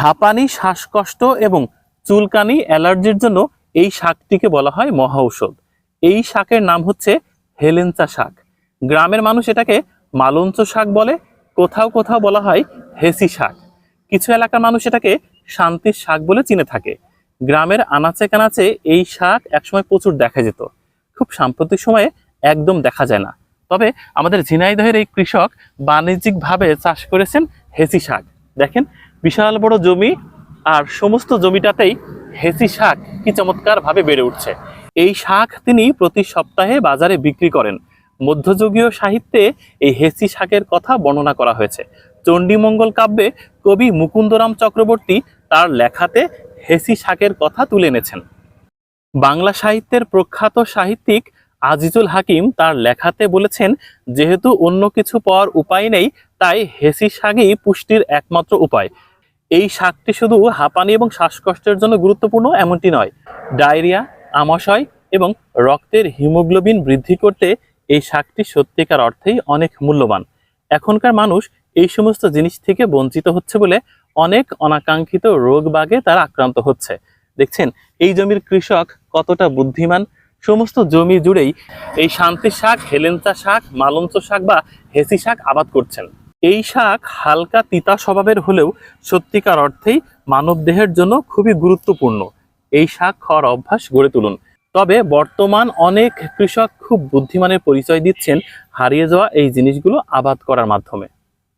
হাঁপানি, শ্বাসকষ্ট এবং চুলকানি, অ্যালার্জির জন্য এই শাকটিকে বলা হয় মহা ঔষধ এই শাকের নাম হচ্ছে হেলেঞ্চা শাক। গ্রামের মানুষ এটাকে মালঞ্চ শাক বলে, কোথাও কোথাও বলা হয় হেসি শাক। কিছু এলাকার মানুষ এটাকে শান্তির শাক বলে চিনে থাকে। গ্রামের আনাচে কানাচে এই শাক একসময় প্রচুর দেখা যেত। খুব সাম্প্রতিক সময়ে একদম দেখা যায় না। তবে আমাদের ঝিনাইদহের এই কৃষক বাণিজ্যিকভাবে চাষ করেছেন হেসি শাক। দেখেন বিশাল বড় জমি আর সমস্ত জমিটাতেই হেসি শাক কি চমৎকার ভাবে বেড়ে উঠছে। এই শাক তিনি প্রতি সপ্তাহে বাজারে বিক্রি করেন। মধ্যযুগীয় সাহিত্যে এই হেসি শাকের কথা বর্ণনা করা হয়েছে। চণ্ডীমঙ্গল কাব্যে কবি মুকুন্দরাম চক্রবর্তী তার লেখাতে হেসি শাকের কথা তুলে এনেছেন। বাংলা সাহিত্যের প্রখ্যাত সাহিত্যিক আজিজুল হাকিম তার লেখাতে বলেছেন, যেহেতু অন্য কিছু পাওয়ার উপায় নেই, তাই হেসি শাকই পুষ্টির একমাত্র উপায়। এই শাকটি শুধু হাঁপানি এবং শ্বাসকষ্টের জন্য গুরুত্বপূর্ণ এমনটি নয়। ডায়রিয়া, আমাশয় এবং রক্তের হিমোগ্লোবিন বৃদ্ধি করতে এই শাকটি সত্যিকার অর্থেই অনেক মূল্যবান। এখনকার মানুষ এই সমস্ত জিনিস থেকে বঞ্চিত হচ্ছে বলে অনেক অনাকাঙ্ক্ষিত রোগ বাগে তারা আক্রান্ত হচ্ছে। দেখছেন, এই জমির কৃষক কতটা বুদ্ধিমান? সমস্ত জমি জুড়েই এই শান্তি শাক, হেলেঞ্চা শাক, মালঞ্চ শাক বা হেসি শাক আবাদ করছেন। এই শাক হালকা তিতা স্বভাবের হলেও সত্যিকার অর্থেই মানব দেহের জন্য খুবই গুরুত্বপূর্ণ। এই শাক খাওয়ার অভ্যাস গড়ে তুলুন। তবে বর্তমান অনেক কৃষক খুব বুদ্ধিমানের পরিচয় দিচ্ছেন হারিয়ে যাওয়া এই জিনিসগুলো আবাদ করার মাধ্যমে।